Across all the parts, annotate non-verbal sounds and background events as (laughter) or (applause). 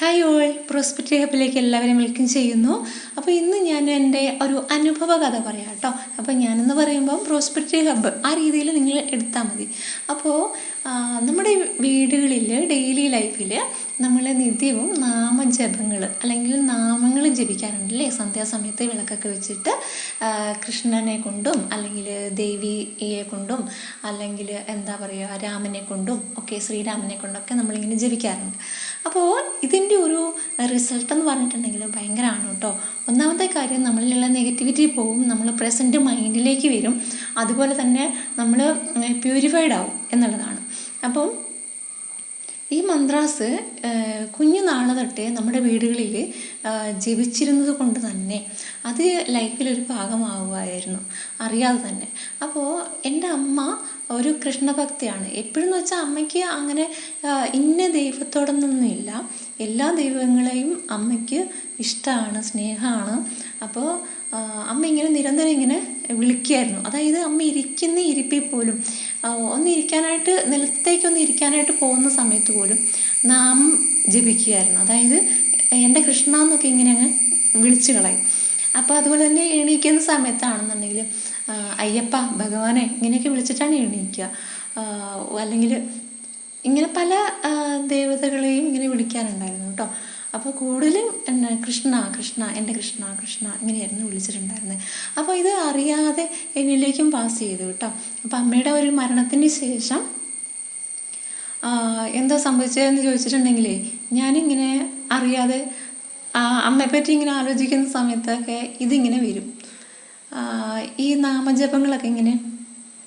Hi all prospect ഹബിലേക്ക് എല്ലാവരും welcome ചെയ്യുന്നു. അപ്പോൾ ഇന്ന് ഞാൻ എന്റെ ഒരു അനുഭവ കഥ പറയാം കേട്ടോ. അപ്പോൾ ഞാനെന്ന് പറയുമ്പോൾ പ്രോസ്പെക്റ്റ് ഹബ്ബ് ആ രീതിയിൽ നിങ്ങൾ എടുത്താൽ മതി. അപ്പോൾ നമ്മുടെ വീടുകളിൽ ഡെയിലി ലൈഫിൽ നമ്മൾ നിത്യവും നാമജപങ്ങൾ അല്ലെങ്കിൽ നാമങ്ങൾ ജപിക്കാറുണ്ട് അല്ലേ സന്ധ്യാസമയത്ത് വിളക്കൊക്കെ വെച്ചിട്ട് കൃഷ്ണനെ കൊണ്ടും അല്ലെങ്കിൽ ദേവിയെ കൊണ്ടും അല്ലെങ്കിൽ എന്താ പറയുക രാമനെ കൊണ്ടും ഒക്കെ ശ്രീരാമനെ കൊണ്ടൊക്കെ നമ്മളിങ്ങനെ ജപിക്കാറുണ്ട്. അപ്പോൾ ഇതിന്റെ ഒരു റിസൾട്ട് എന്ന് പറഞ്ഞിട്ടുണ്ടെങ്കിൽ ഭയങ്കരമാണ് കേട്ടോ. ഒന്നാമത്തെ കാര്യം നമ്മളിലുള്ള നെഗറ്റിവിറ്റി പോവും നമ്മൾ പ്രസന്റ് മൈൻഡിലേക്ക് വരും. അതുപോലെ തന്നെ നമ്മൾ പ്യൂരിഫൈഡ് ആവും എന്നുള്ളതാണ്. അപ്പം ഈ മന്ത്രാസ് കുഞ്ഞു കുഞ്ഞുനാൾ തൊട്ടേ നമ്മുടെ വീടുകളിൽ ജപിച്ചിരുന്നത് കൊണ്ട് തന്നെ അത് ലൈഫിലൊരു ഭാഗമാവുമായിരുന്നു അറിയാതെ തന്നെ. അപ്പോൾ എന്റെ അമ്മ ഒരു കൃഷ്ണഭക്തിയാണ്. എപ്പോഴെന്ന് വെച്ചാൽ അമ്മയ്ക്ക് അങ്ങനെ ഇന്ന ദൈവത്തോടൊന്നൊന്നുമില്ല എല്ലാ ദൈവങ്ങളെയും അമ്മയ്ക്ക് ഇഷ്ടമാണ് സ്നേഹമാണ് അപ്പോൾ അമ്മ ഇങ്ങനെ നിരന്തരം ഇങ്ങനെ വിളിക്കുമായിരുന്നു അതായത് അമ്മ ഇരിക്കുന്ന ഇരിപ്പിൽ പോലും ഒന്ന് ഇരിക്കാനായിട്ട് നിലത്തേക്കൊന്ന് ഇരിക്കാനായിട്ട് പോകുന്ന സമയത്ത് പോലും നാം ജപിക്കുകയായിരുന്നു. അതായത് എന്റെ കൃഷ്ണ എന്നൊക്കെ ഇങ്ങനെ അങ്ങ് വിളിച്ചു കളയും. അപ്പോൾ അതുപോലെ തന്നെ എണീക്കുന്ന സമയത്താണെന്നുണ്ടെങ്കിൽ അയ്യപ്പ ഭഗവാനെ ഇങ്ങനെയൊക്കെ വിളിച്ചിട്ടാണ് എണീക്കുക. അല്ലെങ്കിൽ ഇങ്ങനെ പല ദേവതകളെയും ഇങ്ങനെ വിളിക്കാറുണ്ടായിരുന്നു കേട്ടോ. അപ്പോൾ കൂടുതലും എന്നാ കൃഷ്ണ കൃഷ്ണ എന്റെ കൃഷ്ണ കൃഷ്ണ ഇങ്ങനെയായിരുന്നു വിളിച്ചിട്ടുണ്ടായിരുന്നത് അപ്പോൾ ഇത് അറിയാതെ എന്നിലേക്കും പാസ് ചെയ്തു കേട്ടോ. അപ്പോൾ അമ്മയുടെ ഒരു മരണത്തിന് ശേഷം എന്താ സംഭവിച്ചതെന്ന് ചോദിച്ചിട്ടുണ്ടെങ്കിലേ ഞാനിങ്ങനെ അറിയാതെ അമ്മയെപ്പറ്റി ഇങ്ങനെ ആലോചിക്കുന്ന സമയത്തൊക്കെ ഇതിങ്ങനെ വരും. ഈ നാമജപങ്ങളൊക്കെ ഇങ്ങനെ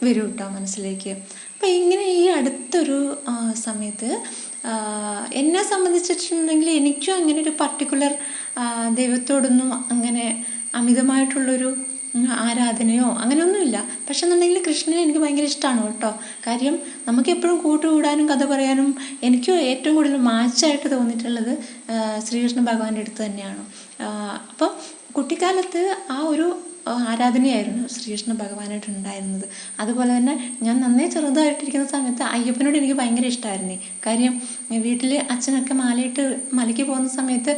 വരും കേട്ടോ മനസ്സിലേക്ക്. അപ്പം ഇങ്ങനെ ഈ അടുത്തൊരു സമയത്ത് എന്നെ സംബന്ധിച്ചിട്ടുണ്ടെങ്കിൽ എനിക്കും അങ്ങനെ ഒരു പർട്ടിക്കുലർ ദൈവത്തോടൊന്നും അങ്ങനെ അമിതമായിട്ടുള്ളൊരു ആരാധനയോ അങ്ങനെയൊന്നുമില്ല. പക്ഷെ എന്നുണ്ടെങ്കിൽ കൃഷ്ണനെ എനിക്ക് ഭയങ്കര ഇഷ്ടമാണ് കേട്ടോ. കാര്യം നമുക്ക് എപ്പോഴും കൂട്ടുകൂടാനും കഥ പറയാനും എനിക്ക് ഏറ്റവും കൂടുതൽ മാച്ചായിട്ട് തോന്നിയിട്ടുള്ളത് ശ്രീകൃഷ്ണ ഭഗവാന്റെ അടുത്ത് തന്നെയാണ്. അപ്പോൾ കുട്ടിക്കാലത്ത് ആ ഒരു ആരാധനയായിരുന്നു ശ്രീകൃഷ്ണ ഭഗവാനായിട്ട് ഉണ്ടായിരുന്നത് അതുപോലെ തന്നെ ഞാൻ നന്നേ ചെറുതായിട്ടിരിക്കുന്ന സമയത്ത് അയ്യപ്പനോട് എനിക്ക് ഭയങ്കര ഇഷ്ടമായിരുന്നു കാര്യം വീട്ടിൽ അച്ഛനൊക്കെ മാലയിട്ട് മലയ്ക്ക് പോകുന്ന സമയത്ത്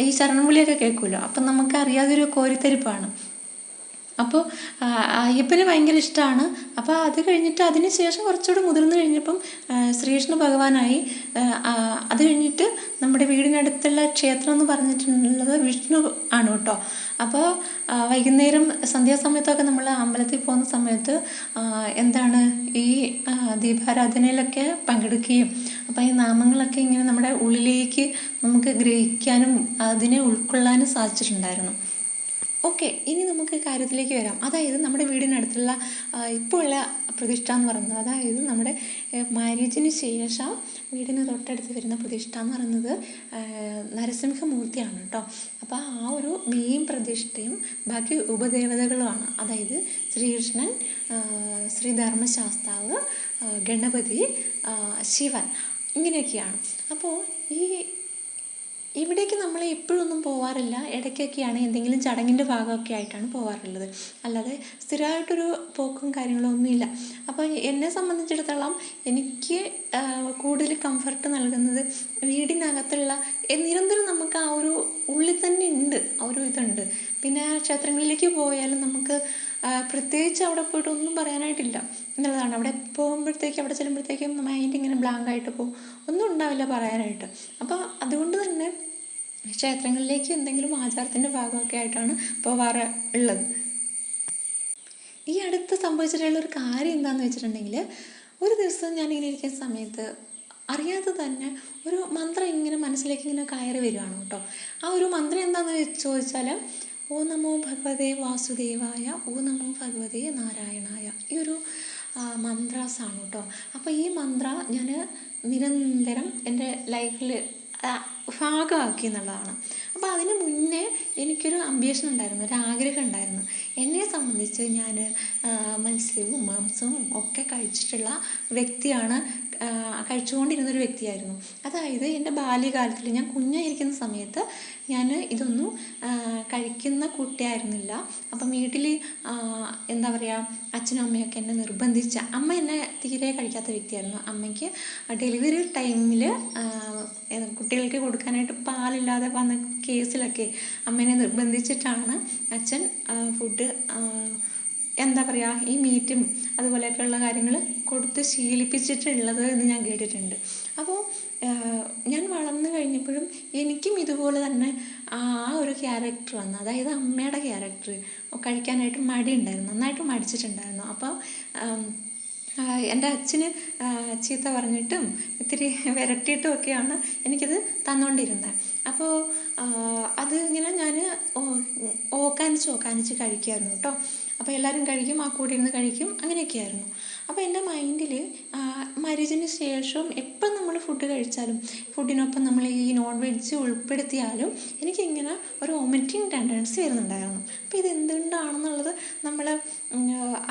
ഈ ശരണം വിളിയൊക്കെ കേൾക്കുമല്ലോ അപ്പം നമുക്ക് അറിയാതൊരു കോരിത്തരിപ്പാണ്. അപ്പോൾ അയ്യപ്പന് ഭയങ്കര ഇഷ്ടമാണ് അപ്പോൾ അത് കഴിഞ്ഞിട്ട് അതിന് ശേഷം കുറച്ചുകൂടി മുതിർന്നു കഴിഞ്ഞപ്പം ശ്രീകൃഷ്ണ ഭഗവാനായി അത് കഴിഞ്ഞിട്ട് നമ്മുടെ വീടിനടുത്തുള്ള ക്ഷേത്രം എന്ന് പറഞ്ഞിട്ടുള്ളത് വിഷ്ണു ആണ് കേട്ടോ. അപ്പോൾ വൈകുന്നേരം സന്ധ്യാസമയത്തൊക്കെ നമ്മൾ അമ്പലത്തിൽ പോകുന്ന സമയത്ത് എന്താണ് ഈ ദീപാരാധനയിലൊക്കെ പങ്കെടുക്കുകയും അപ്പോൾ ഈ നാമങ്ങളൊക്കെ ഇങ്ങനെ നമ്മുടെ ഉള്ളിലേക്ക് നമുക്ക് ഗ്രഹിക്കാനും അതിനെ ഉൾക്കൊള്ളാനും സാധിച്ചിട്ടുണ്ടായിരുന്നു. ഓക്കെ ഇനി നമുക്ക് കാര്യത്തിലേക്ക് വരാം. അതായത് നമ്മുടെ വീടിനടുത്തുള്ള ഇപ്പോൾ ഉള്ള പ്രതിഷ്ഠ എന്ന് പറയുന്നത് അതായത് നമ്മുടെ മാരേജിന് ശേഷം വീടിന് തൊട്ടടുത്ത് വരുന്ന പ്രതിഷ്ഠ എന്ന് പറയുന്നത് നരസിംഹമൂർത്തിയാണ് കേട്ടോ അപ്പോൾ ആ ഒരു മെയിൻ പ്രതിഷ്ഠയും ബാക്കി ഉപദേവതകളുമാണ്. അതായത് ശ്രീകൃഷ്ണൻ ശ്രീധർമ്മശാസ്താവ് ശ്രീ ധർമ്മശാസ്താവ് ഗണപതി ശിവൻ ഇങ്ങനെയൊക്കെയാണ്. അപ്പോൾ ഈ ഇവിടേക്ക് നമ്മൾ എപ്പോഴൊന്നും പോവാറില്ല. ഇടയ്ക്കൊക്കെയാണ് എന്തെങ്കിലും ചടങ്ങിന്റെ ഭാഗമൊക്കെ ആയിട്ടാണ് പോവാറുള്ളത്. അല്ലാതെ സ്ഥിരമായിട്ടൊരു പോക്കും കാര്യങ്ങളും ഒന്നുമില്ല. അപ്പോൾ എന്നെ സംബന്ധിച്ചിടത്തോളം എനിക്ക് കൂടുതൽ കംഫർട്ട് നൽകുന്നത് വീടിനകത്തുള്ള നിരന്തരം നമുക്ക് ആ ഒരു ഉള്ളിൽ തന്നെ ഉണ്ട് ആ ഒരു ഇതുണ്ട്. പിന്നെ ക്ഷേത്രങ്ങളിലേക്ക് പോയാലും നമുക്ക് പ്രത്യേകിച്ച് അവിടെ പോയിട്ട് ഒന്നും പറയാനായിട്ടില്ല. എന്നുള്ളതാണ്. അവിടെ പോകുമ്പോഴത്തേക്ക് അവിടെ ചെല്ലുമ്പോഴത്തേക്കും മൈൻഡ് ഇങ്ങനെ ബ്ലാങ്ക് ആയിട്ട് പോകും. ഒന്നും ഉണ്ടാവില്ല പറയാനായിട്ട്. അപ്പോൾ അതുകൊണ്ട് തന്നെ ക്ഷേത്രങ്ങളിലേക്ക് എന്തെങ്കിലും ആചാരത്തിന്റെ ഭാഗമൊക്കെ ആയിട്ടാണ് പോവാറ് ഉള്ളത്. ഈ അടുത്ത് സംഭവിച്ചിട്ടുള്ള ഒരു കാര്യം എന്താണെന്ന് വെച്ചിട്ടുണ്ടെങ്കിൽ ഒരു ദിവസം ഞാൻ ഇങ്ങനെ ഇരിക്കുന്ന സമയത്ത് അറിയാതെ തന്നെ ഒരു മന്ത്രം ഇങ്ങനെ മനസ്സിലേക്ക് ഇങ്ങനെ കയറി വരികയാണ് കേട്ടോ. ആ ഒരു മന്ത്രം എന്താണെന്ന് ചോദിച്ചാൽ ഓ നമോ ഭഗവതേ വാസുദേവായ ഓ നമോ ഭഗവതേ നാരായണായ ഈ ഒരു മന്ത്രാസാണ് കേട്ടോ അപ്പോൾ ഈ മന്ത്ര ഞാൻ നിരന്തരം എന്റെ ലൈഫിൽ ഭാഗമാക്കി എന്നുള്ളതാണ്. അപ്പോൾ അതിന് മുന്നേ എനിക്കൊരു അംബിയേഷൻ ഉണ്ടായിരുന്നു ഒരു ആഗ്രഹം ഉണ്ടായിരുന്നു. എന്നെ സംബന്ധിച്ച് ഞാൻ മത്സ്യവും മാംസവും ഒക്കെ കഴിച്ചിട്ടുള്ള വ്യക്തിയാണ് കഴിച്ചുകൊണ്ടിരുന്നൊരു വ്യക്തിയായിരുന്നു. അതായത് എന്റെ ബാല്യകാലത്തിൽ ഞാൻ കുഞ്ഞായിരിക്കുന്ന സമയത്ത് ഞാൻ ഇതൊന്നും കഴിക്കുന്ന കുട്ടിയായിരുന്നില്ല. അപ്പം വീട്ടിൽ എന്താ പറയുക അച്ഛനും അമ്മയൊക്കെ എന്നെ നിർബന്ധിച്ച അമ്മ എന്നെ തീരെ കഴിക്കാത്ത വ്യക്തിയായിരുന്നു. അമ്മയ്ക്ക് ഡെലിവറി ടൈമിൽ കുട്ടികൾക്ക് കൊടുക്കാനായിട്ട് പാലില്ലാതെ വന്ന കേസിലൊക്കെ അമ്മേനെ നിർബന്ധിച്ചിട്ടാണ് അച്ഛൻ ഫുഡ് എന്താ പറയുക ഈ മീറ്റും അതുപോലെയൊക്കെയുള്ള കാര്യങ്ങൾ കൊടുത്ത് ശീലിപ്പിച്ചിട്ടുള്ളത് എന്ന് ഞാൻ കേട്ടിട്ടുണ്ട്. അപ്പോൾ ഞാൻ വളർന്നു കഴിഞ്ഞപ്പോഴും എനിക്കും ഇതുപോലെ തന്നെ ആ ഒരു ക്യാരക്ടർ വന്നു. അതായത് അമ്മയുടെ ക്യാരക്ടർ കഴിക്കാനായിട്ട് മടി ഉണ്ടായിരുന്നു. നന്നായിട്ട് മടിച്ചിട്ടുണ്ടായിരുന്നു. അപ്പോൾ എന്റെ അച്ഛന് ചീത്ത പറഞ്ഞിട്ടും ഇത്തിരി വിരട്ടിയിട്ടും ഒക്കെയാണ് എനിക്കിത് തന്നുകൊണ്ടിരുന്നത് അപ്പോൾ അത് ഇങ്ങനെ ഞാൻ ഓക്കാനിച്ച് ഓക്കാനിച്ച് കഴിക്കുമായിരുന്നു കേട്ടോ. അപ്പോൾ എല്ലാവരും കഴിക്കും ആ കൂടെ ഇരുന്ന് കഴിക്കും അങ്ങനെയൊക്കെയായിരുന്നു. അപ്പോൾ എന്റെ മൈൻഡിൽ മരിച്ചതിന് ശേഷം എപ്പം നമ്മൾ ഫുഡ് കഴിച്ചാലും ഫുഡിനൊപ്പം നമ്മൾ ഈ നോൺ വെജ് ഉൾപ്പെടുത്തിയാലും എനിക്കിങ്ങനെ ഒരു വൊമിറ്റിംഗ് ടെൻഡൻസി വരുന്നുണ്ടായിരുന്നു. അപ്പോൾ ഇത് എന്തുകൊണ്ടാണെന്നുള്ളത് നമ്മൾ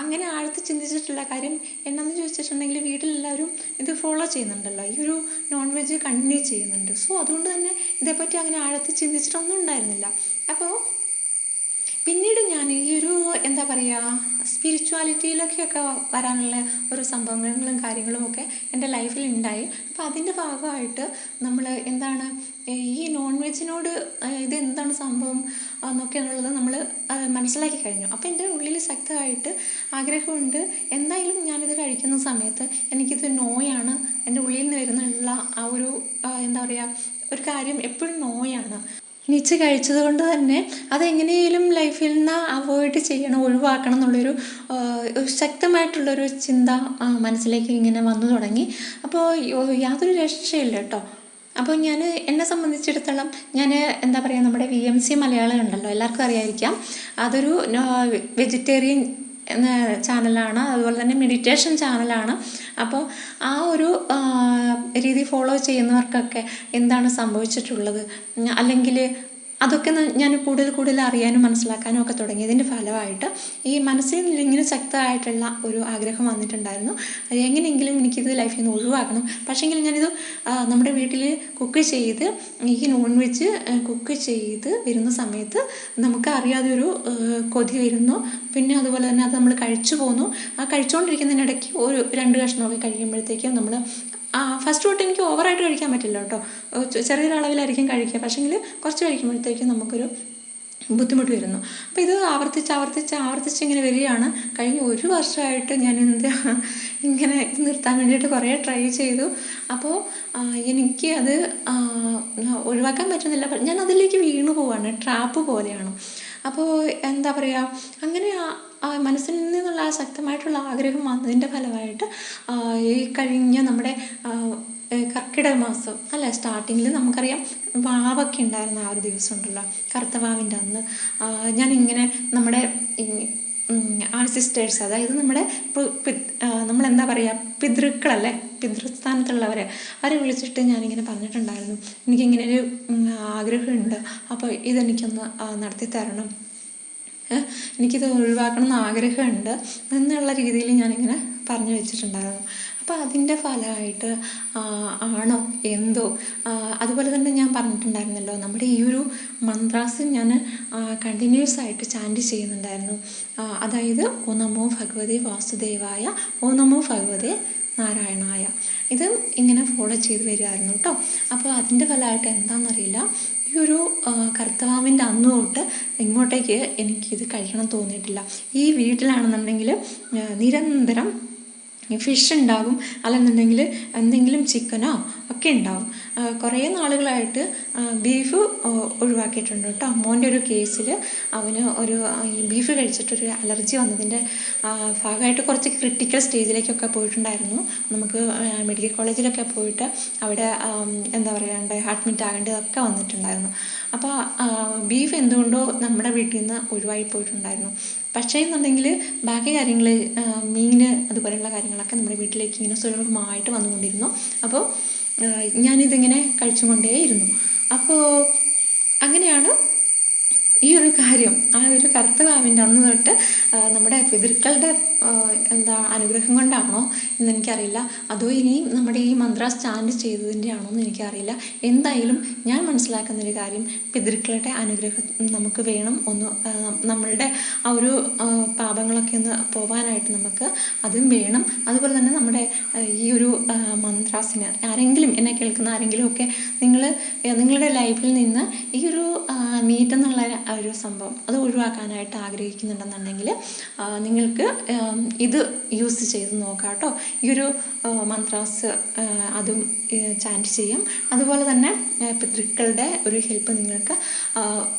അങ്ങനെ ആഴത്തിൽ ചിന്തിച്ചിട്ടില്ല കാര്യം എന്നാന്ന് ചോദിച്ചിട്ടുണ്ടെങ്കിൽ വീട്ടിലെല്ലാവരും ഇത് ഫോളോ ചെയ്യുന്നുണ്ടല്ലോ. ഈ ഒരു നോൺ വെജ് കണ്ടിന്യൂ ചെയ്യുന്നുണ്ട്. സോ അതുകൊണ്ട് തന്നെ ഇതേപ്പറ്റി അങ്ങനെ ആഴത്തിൽ ചിന്തിച്ചിട്ടൊന്നും ഉണ്ടായിരുന്നില്ല. അപ്പോൾ പിന്നീട് ഞാൻ ഈ ഒരു എന്താ പറയുക സ്പിരിച്വാലിറ്റിയിലൊക്കെയൊക്കെ വരാനുള്ള ഒരു സംഭവങ്ങളും കാര്യങ്ങളും ഒക്കെ എന്റെ ലൈഫിൽ ഉണ്ടായി അപ്പോൾ അതിന്റെ ഭാഗമായിട്ട് നമ്മൾ എന്താണ് ഈ നോൺ വെജിനോട് ഇത് എന്താണ് സംഭവം എന്നൊക്കെയുള്ളത് നമ്മൾ മനസ്സിലാക്കി കഴിഞ്ഞു. അപ്പോൾ എന്റെ ഉള്ളിൽ ശക്തമായിട്ട് ആഗ്രഹമുണ്ട്. എന്തായാലും ഞാനിത് കഴിക്കുന്ന സമയത്ത് എനിക്കിത് നോയാണ്. എന്റെ ഉള്ളിൽ നിന്ന് വരുന്നുള്ള ആ ഒരു എന്താ പറയുക ഒരു കാര്യം എപ്പോഴും നോയാണ്. നിച്ച് കഴിച്ചത് കൊണ്ട് തന്നെ അതെങ്ങനെയും ലൈഫിൽ നിന്ന് അവോയ്ഡ് ചെയ്യണം ഒഴിവാക്കണം എന്നുള്ളൊരു ശക്തമായിട്ടുള്ളൊരു ചിന്ത മനസ്സിലേക്ക് ഇങ്ങനെ വന്നു തുടങ്ങി. അപ്പോൾ യാതൊരു രക്ഷയില്ല കേട്ടോ. അപ്പോൾ ഞാൻ എന്നെ സംബന്ധിച്ചിടത്തോളം ഞാൻ എന്താ പറയുക നമ്മുടെ വി എം സി മലയാളം ഉണ്ടല്ലോ എല്ലാവർക്കും അറിയായിരിക്കാം. അതൊരു വെജിറ്റേറിയൻ എന്ന ചാനലാണ് അതുപോലെ തന്നെ മെഡിറ്റേഷൻ ചാനലാണ്. അപ്പോൾ ആ ഒരു രീതി ഫോളോ ചെയ്യുന്നവർക്കൊക്കെ എന്താണ് സംഭവിച്ചിട്ടുള്ളത്? അല്ലെങ്കിൽ അതൊക്കെ ഞാൻ കൂടുതൽ കൂടുതൽ അറിയാനും മനസ്സിലാക്കാനും ഒക്കെ തുടങ്ങിയതിന്റെ ഫലമായിട്ട് ഈ മനസ്സിൽ ഇങ്ങനെ ശക്തമായിട്ടുള്ള ഒരു ആഗ്രഹം വന്നിട്ടുണ്ടായിരുന്നു. എങ്ങനെയെങ്കിലും എനിക്കിത് ലൈഫിൽ നിന്ന് ഒഴിവാക്കണം. പക്ഷേങ്കിൽ ഞാനിത് നമ്മുടെ വീട്ടിൽ കുക്ക് ചെയ്ത് ഈ നോൺ വെജ് കുക്ക് ചെയ്ത് വരുന്ന സമയത്ത് നമുക്ക് അറിയാതെ ഒരു കൊതി വരുന്നു. പിന്നെ അതുപോലെ തന്നെ അത് നമ്മൾ കഴിച്ചു പോന്നു. ആ കഴിച്ചുകൊണ്ടിരിക്കുന്നതിനിടയ്ക്ക് ഒരു രണ്ട് കഷ്ണമൊക്കെ കഴിയുമ്പോഴത്തേക്കും നമ്മൾ ആ ഫസ്റ്റ് തൊട്ട് എനിക്ക് ഓവറായിട്ട് കഴിക്കാൻ പറ്റില്ല കേട്ടോ. ചെറിയൊരളവിലായിരിക്കും കഴിക്കുക. പക്ഷേങ്കിൽ കുറച്ച് കഴിക്കുമ്പോഴത്തേക്കും നമുക്കൊരു ബുദ്ധിമുട്ട് വരുന്നു. അപ്പോൾ ഇത് ആവർത്തിച്ച് ആവർത്തിച്ച് ആവർത്തിച്ച് ഇങ്ങനെ വരികയാണ്. കഴിഞ്ഞ ഒരു വർഷമായിട്ട് ഞാൻ എന്താ (laughs) ഇങ്ങനെ നിർത്താൻ വേണ്ടിയിട്ട് കുറേ ട്രൈ ചെയ്തു. അപ്പോൾ എനിക്ക് അത് ഒഴിവാക്കാൻ പറ്റുന്നില്ല. ഞാൻ അതിലേക്ക് വീണു പോവാണ്. ട്രാപ്പ് പോലെയാണ്. അപ്പോൾ എന്താ പറയുക അങ്ങനെ മനസ്സിൽ നിന്നുള്ള ആ ശക്തമായിട്ടുള്ള ആഗ്രഹം വന്നതിന്റെ ഫലമായിട്ട് ഈ കഴിഞ്ഞ നമ്മുടെ കർക്കിടക മാസം അല്ല സ്റ്റാർട്ടിങ്ങിൽ നമുക്കറിയാം വാവൊക്കെ ഉണ്ടായിരുന്ന ആ ഒരു ദിവസം ഉണ്ടല്ലോ കറുത്ത വാവിന്റെ അന്ന്. ഞാനിങ്ങനെ നമ്മുടെ ആൾ സിസ്റ്റേഴ്സ് അതായത് നമ്മുടെ നമ്മളെന്താ പറയുക പിതൃക്കളല്ലേ പിതൃസ്ഥാനത്തുള്ളവരെ അവരെ വിളിച്ചിട്ട് ഞാനിങ്ങനെ പറഞ്ഞിട്ടുണ്ടായിരുന്നു. എനിക്കിങ്ങനെ ഒരു ആഗ്രഹമുണ്ട്. അപ്പോൾ ഇതെനിക്കൊന്ന് നടത്തി തരണം എനിക്കിത് ഒഴിവാക്കണം എന്ന് ആഗ്രഹമുണ്ട് എന്നുള്ള രീതിയിൽ ഞാനിങ്ങനെ പറഞ്ഞു വെച്ചിട്ടുണ്ടായിരുന്നു. അപ്പോൾ അതിന്റെ ഫലമായിട്ട് ആണോ എന്തോ അതുപോലെ തന്നെ ഞാൻ പറഞ്ഞിട്ടുണ്ടായിരുന്നല്ലോ നമ്മുടെ ഈ ഒരു മന്ത്രാസ് ഞാൻ കണ്ടിന്യൂസ് ആയിട്ട് ചാൻഡ് ചെയ്യുന്നുണ്ടായിരുന്നു. അതായത് ഓ നമോ ഭഗവതി വാസുദേവായ ഓ നമോ ഭഗവതി നാരായണായ. ഇത് ഇങ്ങനെ ഫോളോ ചെയ്ത് വരികയായിരുന്നു കേട്ടോ. അപ്പോൾ അതിന്റെ ഫലമായിട്ട് എന്താണെന്നറിയില്ല. ഈ ഒരു കറുത്തവാവിന്റെ അന്ന് തൊട്ട് ഇങ്ങോട്ടേക്ക് എനിക്കിത് കഴിക്കണം തോന്നിയിട്ടില്ല. ഈ വീട്ടിലാണെന്നുണ്ടെങ്കിൽ ആ, ഫിഷ് ഉണ്ടാകും. അല്ലെന്നുണ്ടെങ്കിൽ എന്തെങ്കിലും ചിക്കനോ ഒക്കെ ഉണ്ടാവും. കുറേ നാളുകളായിട്ട് ബീഫ് ഒഴിവാക്കിയിട്ടുണ്ട് കേട്ടോ. മോന്റെ ഒരു കേസിൽ അവന് ഒരു ബീഫ് കഴിച്ചിട്ടൊരു അലർജി വന്നതിന്റെ ഭാഗമായിട്ട് കുറച്ച് ക്രിട്ടിക്കൽ സ്റ്റേജിലേക്കൊക്കെ പോയിട്ടുണ്ടായിരുന്നു. നമുക്ക് മെഡിക്കൽ കോളേജിലൊക്കെ പോയിട്ട് അവിടെ എന്താ പറയുക അഡ്മിറ്റ് ആകേണ്ടതൊക്കെ വന്നിട്ടുണ്ടായിരുന്നു. അപ്പോൾ ബീഫ് എന്തുകൊണ്ടോ നമ്മുടെ വീട്ടിൽ നിന്ന് ഒഴിവായി പോയിട്ടുണ്ടായിരുന്നു. പക്ഷേ എന്നുണ്ടെങ്കിൽ ബാക്കി കാര്യങ്ങൾ മീൻ അതുപോലെയുള്ള കാര്യങ്ങളൊക്കെ നമ്മുടെ വീട്ടിലേക്ക് ഇങ്ങനെ സുലഭമായിട്ട് വന്നുകൊണ്ടിരുന്നു. അപ്പോൾ ഞാനിതിങ്ങനെ കഴിച്ചുകൊണ്ടേയിരുന്നു. അപ്പോൾ അങ്ങനെയാണ് ഈ ഒരു കാര്യം ആ ഒരു കറുത്ത വാവിന്റെ അന്ന് തൊട്ട് നമ്മുടെ പിതൃക്കളുടെ എന്താ അനുഗ്രഹം കൊണ്ടാണോ എന്ന് എനിക്കറിയില്ല. അതോ ഇനിയും നമ്മുടെ ഈ മന്ത്ര സ്റ്റാൻഡ് ചെയ്തതിന്റെ ആണോ എന്ന് എനിക്കറിയില്ല. എന്തായാലും ഞാൻ മനസ്സിലാക്കുന്ന ഒരു കാര്യം പിതൃക്കളുടെ അനുഗ്രഹം നമുക്ക് വേണം ഒന്ന് നമ്മളുടെ ആ ഒരു പാപങ്ങളൊക്കെ ഒന്ന് പോവാനായിട്ട് നമുക്ക് അതും വേണം. അതുപോലെ തന്നെ നമ്മുടെ ഈ ഒരു മന്ത്രാസിന് ആരെങ്കിലും എന്നെ കേൾക്കുന്ന ആരെങ്കിലും ഒക്കെ നിങ്ങൾ നിങ്ങളുടെ ലൈഫിൽ നിന്ന് ഈ ഒരു മീറ്റ് എന്നുള്ള ഒരു സംഭവം അത് ഒഴിവാക്കാനായിട്ട് ആഗ്രഹിക്കുന്നുണ്ടെന്നുണ്ടെങ്കിൽ നിങ്ങൾക്ക് ഇത് യൂസ് ചെയ്ത് നോക്കാം കേട്ടോ. ഈ ഒരു മന്ത്രാസ് അതും ചാന്റ് ചെയ്യും. അതുപോലെ തന്നെ പിതൃക്കളുടെ ഒരു ഹെൽപ്പ് നിങ്ങൾക്ക്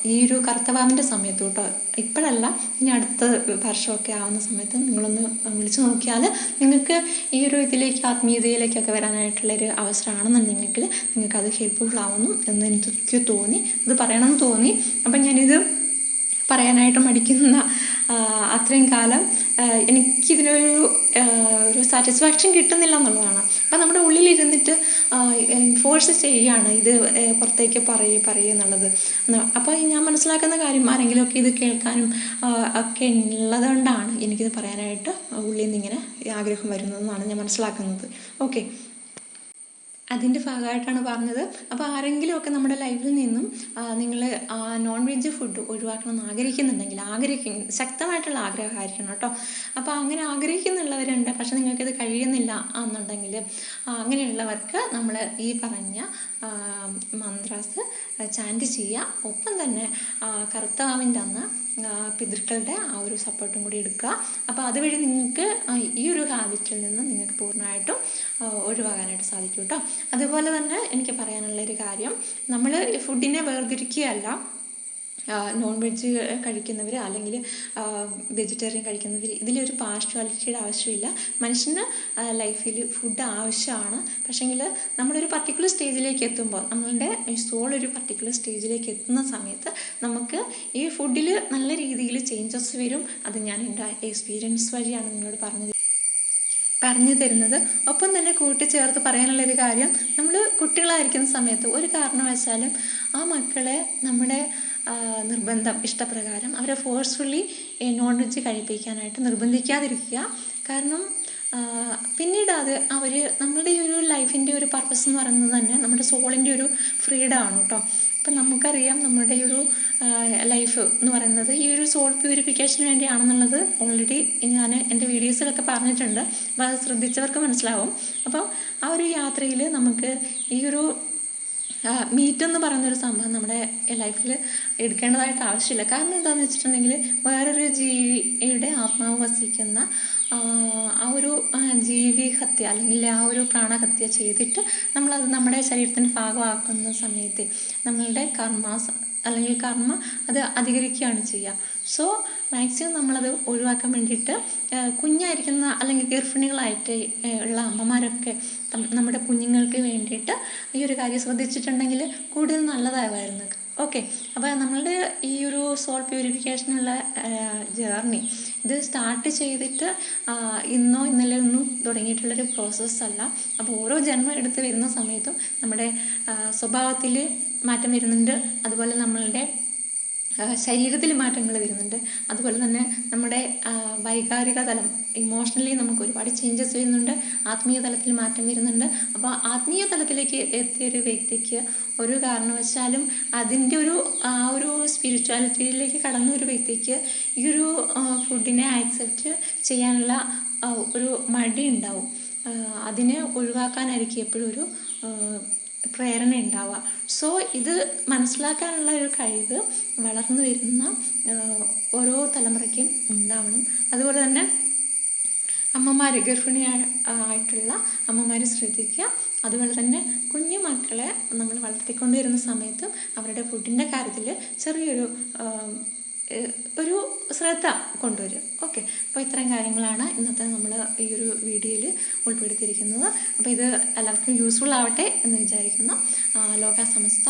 ഈ ഒരു കർത്തവാവിന്റെ സമയത്ത് കേട്ടോ. ഇപ്പോഴല്ല ഇനി അടുത്ത വർഷമൊക്കെ ആവുന്ന സമയത്ത് നിങ്ങളൊന്ന് വിളിച്ചു നോക്കിയാൽ നിങ്ങൾക്ക് ഈ ഒരു ഇതിലേക്ക് ആത്മീയതയിലേക്കൊക്കെ വരാനായിട്ടുള്ളൊരു അവസരമാണെന്നുണ്ടെങ്കിൽ നിങ്ങൾക്കത് ഹെൽപ്ഫുൾ ആവുന്നു എന്ന് എനിക്ക് തോന്നി. ഇത് പറയണമെന്ന് തോന്നി. അപ്പം ഞാനിത് പറയാനായിട്ട് മടിക്കുന്ന അത്രയും കാലം എനിക്കിതിനൊരു ഒരു സാറ്റിസ്ഫാക്ഷൻ കിട്ടുന്നില്ല എന്നുള്ളതാണ്. അപ്പം നമ്മുടെ ഉള്ളിലിരുന്നിട്ട് ഫോഴ്സ് ചെയ്യുകയാണ് ഇത് പുറത്തേക്ക് പറയുക പറയുക എന്നുള്ളത്. അപ്പോൾ ഞാൻ മനസ്സിലാക്കുന്ന കാര്യം ആരെങ്കിലുമൊക്കെ ഇത് കേൾക്കാനും ഒക്കെ ഉള്ളതുകൊണ്ടാണ് എനിക്കിത് പറയാനായിട്ട് ഉള്ളിൽ നിന്ന് ഇങ്ങനെ ആഗ്രഹം വരുന്നതെന്നാണ് ഞാൻ മനസ്സിലാക്കുന്നത്. ഓക്കെ. അതിന്റെ ഭാഗമായിട്ടാണ് പറഞ്ഞത്. അപ്പോൾ ആരെങ്കിലുമൊക്കെ നമ്മുടെ ലൈഫിൽ നിന്നും നിങ്ങൾ നോൺ വെജ് ഫുഡ് ഒഴിവാക്കണം എന്ന് ആഗ്രഹിക്കുന്നുണ്ടെങ്കിൽ ആഗ്രഹിക്കുന്ന ശക്തമായിട്ടുള്ള ആഗ്രഹമായിരിക്കണം കേട്ടോ. അപ്പോൾ അങ്ങനെ ആഗ്രഹിക്കുന്നുള്ളവരുണ്ട് പക്ഷെ നിങ്ങൾക്കിത് കഴിയുന്നില്ല എന്നുണ്ടെങ്കിൽ അങ്ങനെയുള്ളവർക്ക് നമ്മൾ ഈ പറഞ്ഞ മന്ത്രാസ് ചാന്റ് ചെയ്യുക. ഒപ്പം തന്നെ കറുത്താവിന്റെ അന്ന് പിതൃക്കളുടെ ആ ഒരു സപ്പോർട്ടും കൂടി എടുക്കുക. അപ്പോൾ അതുവഴി നിങ്ങൾക്ക് ഈ ഒരു ഹാബിറ്റിൽ നിന്ന് നിങ്ങൾക്ക് പൂർണമായിട്ടും ഒഴിവാകാനായിട്ട് സാധിക്കും കേട്ടോ അതുപോലെ തന്നെ എനിക്ക് പറയാനുള്ള ഒരു കാര്യം നമ്മൾ ഫുഡിനെ വേർതിരിക്കുകയല്ല നോൺ വെജ് കഴിക്കുന്നവർ അല്ലെങ്കിൽ വെജിറ്റേറിയൻ കഴിക്കുന്നവർ ഇതിലൊരു പാർഷ്വാലിറ്റിയുടെ ആവശ്യമില്ല. മനുഷ്യന് ലൈഫിൽ ഫുഡ് ആവശ്യമാണ്. പക്ഷേങ്കിൽ നമ്മളൊരു പർട്ടിക്കുലർ സ്റ്റേജിലേക്ക് എത്തുമ്പോൾ നമ്മളുടെ സോൾ ഒരു പർട്ടിക്കുലർ സ്റ്റേജിലേക്ക് എത്തുന്ന സമയത്ത് നമുക്ക് ഈ ഫുഡിൽ നല്ല രീതിയിൽ ചേഞ്ചസ് വരും. അത് ഞാൻ എന്റെ എക്സ്പീരിയൻസ് വഴിയാണ് നിങ്ങളോട് പറഞ്ഞത് പറഞ്ഞു തരുന്നത്. ഒപ്പം തന്നെ കൂട്ടിച്ചേർത്ത് പറയാനുള്ളൊരു കാര്യം നമ്മൾ കുട്ടികളായിരിക്കുന്ന സമയത്ത് ഒരു കാരണവശാലും ആ മക്കളെ നമ്മുടെ നിർബന്ധം ഇഷ്ടപ്രകാരം അവരെ ഫോഴ്സ്ഫുള്ളി നോൺ വെജ് കഴിപ്പിക്കാനായിട്ട് നിർബന്ധിക്കാതിരിക്കുക. കാരണം പിന്നീട് അത് അവർ നമ്മുടെ ഒരു ലൈഫിന്റെ ഒരു പർപ്പസ് എന്ന് പറയുന്നത് തന്നെ നമ്മുടെ സോളിന്റെ ഒരു ഫ്രീഡം ആണ് കേട്ടോ അപ്പം നമുക്കറിയാം നമ്മുടെ ഒരു ലൈഫ് എന്ന് പറയുന്നത് ഈ ഒരു സോൾ പ്യൂരിഫിക്കേഷന് വേണ്ടിയാണെന്നുള്ളത് ഓൾറെഡി ഞാൻ എന്റെ വീഡിയോസിലൊക്കെ പറഞ്ഞിട്ടുണ്ട്. അപ്പോൾ അത് ശ്രദ്ധിച്ചവർക്ക് മനസ്സിലാവും. അപ്പോൾ ആ ഒരു യാത്രയിൽ നമുക്ക് ഈ ഒരു മീറ്റ് എന്ന് പറയുന്നൊരു സംഭവം നമ്മുടെ ലൈഫിൽ എടുക്കേണ്ടതായിട്ട് ആവശ്യമില്ല. കാരണം എന്താണെന്ന് വെച്ചിട്ടുണ്ടെങ്കിൽ വേറൊരു ജീവിയുടെ ആത്മാവ് വസിക്കുന്ന ആ, ഒരു ജീവി ഹത്യ അല്ലെങ്കിൽ ആ ഒരു പ്രാണഹത്യ ചെയ്തിട്ട് നമ്മളത് നമ്മുടെ ശരീരത്തിന്റെ ഭാഗമാക്കുന്ന സമയത്ത് നമ്മളുടെ കർമാസ് അല്ലെങ്കിൽ കർമ്മ അത് അധികരിക്കുകയാണ് ചെയ്യുക. സോ മാക്സിമം നമ്മളത് ഒഴിവാക്കാൻ വേണ്ടിയിട്ട് കുഞ്ഞായിരിക്കുന്ന അല്ലെങ്കിൽ ഗർഭിണികളായിട്ട് ഉള്ള അമ്മമാരൊക്കെ നമ്മുടെ കുഞ്ഞുങ്ങൾക്ക് വേണ്ടിയിട്ട് ഈ ഒരു കാര്യം ശ്രദ്ധിച്ചിട്ടുണ്ടെങ്കിൽ കൂടുതൽ നല്ലതായിരുന്നു ഓക്കെ അപ്പോൾ നമ്മളുടെ ഈ ഒരു സോൾ പ്യൂരിഫിക്കേഷനുള്ള ജേർണി ഇത് സ്റ്റാർട്ട് ചെയ്തിട്ട് ഇന്നോ ഇന്നലെ ഒന്നും തുടങ്ങിയിട്ടുള്ളൊരു പ്രോസസ്സല്ല അപ്പോൾ ഓരോ ജന്മം എടുത്ത് വരുന്ന സമയത്തും നമ്മുടെ സ്വഭാവത്തിൽ മാറ്റം വരുന്നുണ്ട്. അതുപോലെ നമ്മളുടെ ശരീരത്തിൽ മാറ്റങ്ങൾ വരുന്നുണ്ട്. അതുപോലെ തന്നെ നമ്മുടെ വൈകാരിക തലം ഇമോഷണലി നമുക്ക് ഒരുപാട് ചേഞ്ചസ് വരുന്നുണ്ട്. ആത്മീയ തലത്തിൽ മാറ്റം വരുന്നുണ്ട്. അപ്പോൾ ആത്മീയ തലത്തിലേക്ക് എത്തിയ ഒരു വ്യക്തിക്ക് ഒരു കാരണവശാലും അതിന്റെ ഒരു ആ ഒരു സ്പിരിച്വാലിറ്റിയിലേക്ക് കടന്ന ഒരു വ്യക്തിക്ക് ഈ ഒരു ഫുഡിനെ ആക്സെപ്റ്റ് ചെയ്യാനുള്ള ഒരു മടി ഉണ്ടാവും. അതിനെ ഒഴിവാക്കാനായിരിക്കും എപ്പോഴും ഒരു പ്രേരണ ഉണ്ടാവുക. സോ ഇത് മനസ്സിലാക്കാനുള്ള ഒരു കഴിവ് വളർന്നു വരുന്ന ഓരോ തലമുറയ്ക്കും ഉണ്ടാവണം. അതുപോലെ തന്നെ അമ്മമാർ ഗർഭിണി ആയിട്ടുള്ള അമ്മമാർ ശ്രദ്ധിക്കുക. അതുപോലെ തന്നെ കുഞ്ഞു മക്കളെ നമ്മൾ വളർത്തിക്കൊണ്ടുവരുന്ന സമയത്തും അവരുടെ ഫുഡിന്റെ കാര്യത്തിൽ ചെറിയൊരു ഒരു ശ്രദ്ധ കൊണ്ടുവരും. ഓക്കെ. അപ്പോൾ ഇത്രയും കാര്യങ്ങളാണ് ഇന്നത്തെ നമ്മൾ ഈ ഒരു വീഡിയോയിൽ ഉൾപ്പെടുത്തിയിരിക്കുന്നത്. അപ്പോൾ ഇത് എല്ലാവർക്കും യൂസ്ഫുൾ ആവട്ടെ എന്ന് വിചാരിക്കുന്നു. ലോക സമസ്ത